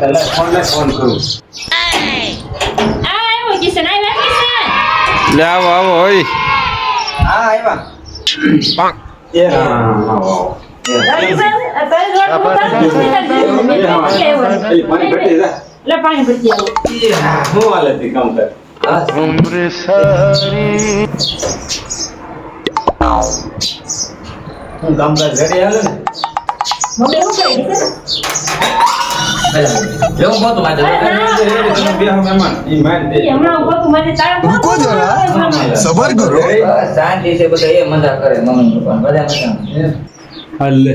પહેલા ફોનને ફોન કરું લે આવો આવો હોય હા આવ્યા એ હા હા આવો. એ પાણી ભરતી જા. લે પાણી ભરતી આવો એ હા, રેડી હાલે ને રૂકો જરા. સબર કરો શાંતિ છે બધા એ મજા કરે મમ્મી પપ્પા બધા મજા હાલે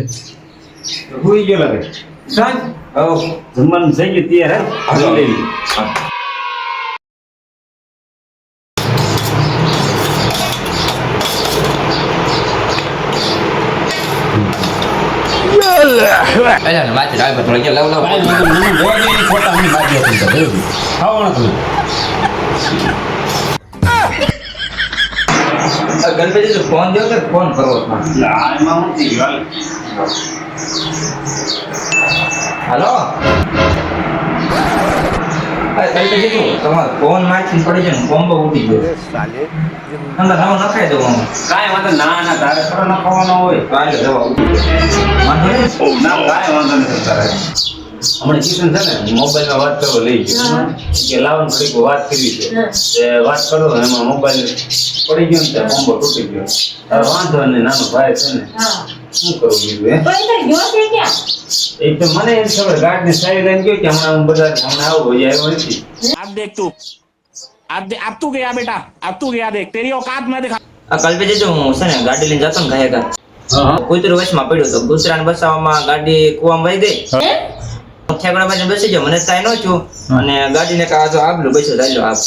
હુઈ ગયો લાગે સાંજ આવો જમવાનું થઈ ગયું તૈયાર હે લઈ લેવી અલ્યા પર થોડી લાવ લાવ. આ ગણપતિ તો ફોન દો કે ફોન કરવો હાલો? અરે તમારો ફોન મારથી પડી જાય ને ઉડી ગયો. અંદર નવો નખાઈ દઉં હું કાંઈ વાંધો ના ના તારે થોડો ન હોય. કાલે દવા ઉઠી વાંધો નહીં? ના કાંઈ વાંધો નથી તારે. હમણાં કિશન છે ને મોબાઈલમાં વાત કરવા લઈ ગયો. કે લાવન થોડીક વાત કરી છે. એ વાત કરો એમાં મોબાઈલ પડી ગયો ને ત્યાં બોમ્બો તૂટી ગયો. તારો વાંધો નહીં નાનો ભાઈ છે ને. હા. શું કરું બીજું હે તો એ તારી ગયો છે ક્યાં એક તો મને એમ ખબર ગાર્ડ ની સાઈડ લઈને ગયો કે હમણાં હું બધા હમણાં આવું હોય આવ્યો નથી अब देख तू अब दे, अब तू गया बेटा अब तू गया देख तेरी औकात मैं दिखा આ કલ્પે જો હું છે ને ગાડી લઈને જતો ને ઘાયે ઘા કૂતરું વચમાં પડ્યું તો કૂતરાને બસાવવામાં ગાડી કૂવામાં વહી ગઈ હે હું ઠેકડા બાજુ બેસી ગયો મને કાંઈ ન થયું અને ગાડીને કાં જો આબલું બેસ્યો ચાલ્યો આપ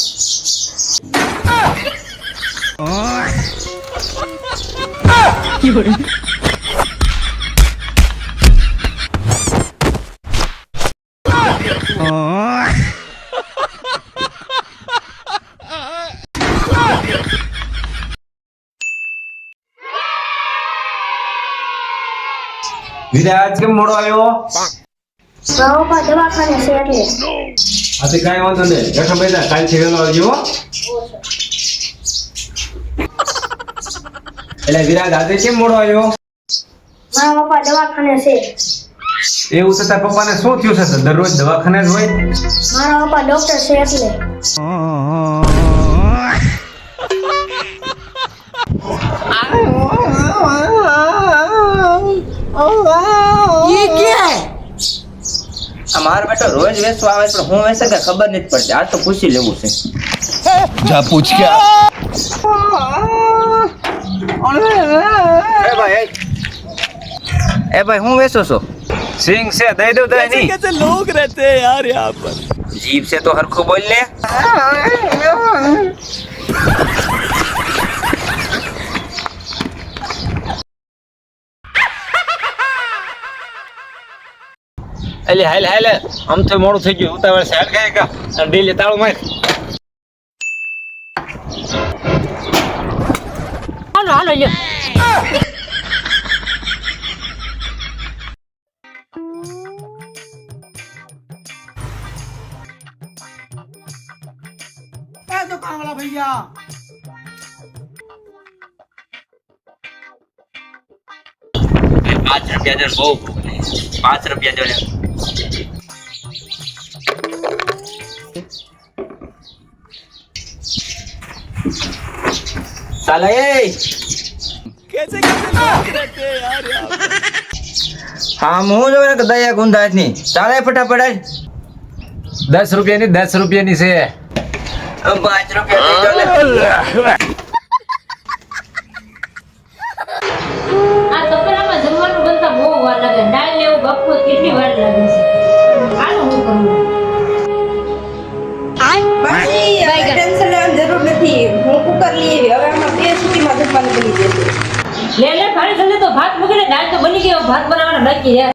વિરાજ કેમ મોડો આવ્યો? દવાખાને છે એટલે. આથી કાંઈ વાંધો નહીં. બેઠો બેઠા કાલથી વહેલો આવજો એટલે વિરાજ આજે કેમ મોડો આવ્યો? મારા પપ્પા દવાખાને છે. એવું તો તારા પપ્પાને શું થયું છે? દરરોજ દવાખાને જ હોય? મારા પપ્પા ડોક્ટર છે એટલે. આ મારો બેટો રોજ વેચવા આવે પણ હું વેચે કે ખબર નથી પડતી આ તો પૂછી લેવું છે જા પૂછ કે એ ભાઈ એ ભાઈ હું વેચો છો સિંગ છે દઈ દઉં દઈ નહીં कैसे लोग रहते हैं यार यहाँ पर જીભ છે તો હરખું બોલ લે એટલે હાલ હાલ. આમ તો મોડું થઈ ગયું. ઉતાવળ છે. હાલ ખાય કા ડેલી તાળું માર. હાલો હાલો લ્યો. પાંચ રૂપિયા દે બહુ ભૂખ લાગી. પાંચ રૂપિયા દે સાલા એ कैसे कैसे लोग रहते हैं यार यहाँ पर હા હું જોઉં કે દયા ગુંદાજ ની ચાલે ફટાફટ આજ. દસ રૂપિયાની દસ રૂપિયાની છે હવે પાંચ રૂપિયા દઈ દો ને. આ તપેલામાં જમવાનું બનતા બહુ વાર લાગે દાળ લેવું બપોર કેટલી વાર લાગે છે હાલો હું કરું લે લે ભાઈ જલ્દી તો ભાત મૂકીને દાળ તો બની ગયો ભાત બનાવવાનો બાકી છે.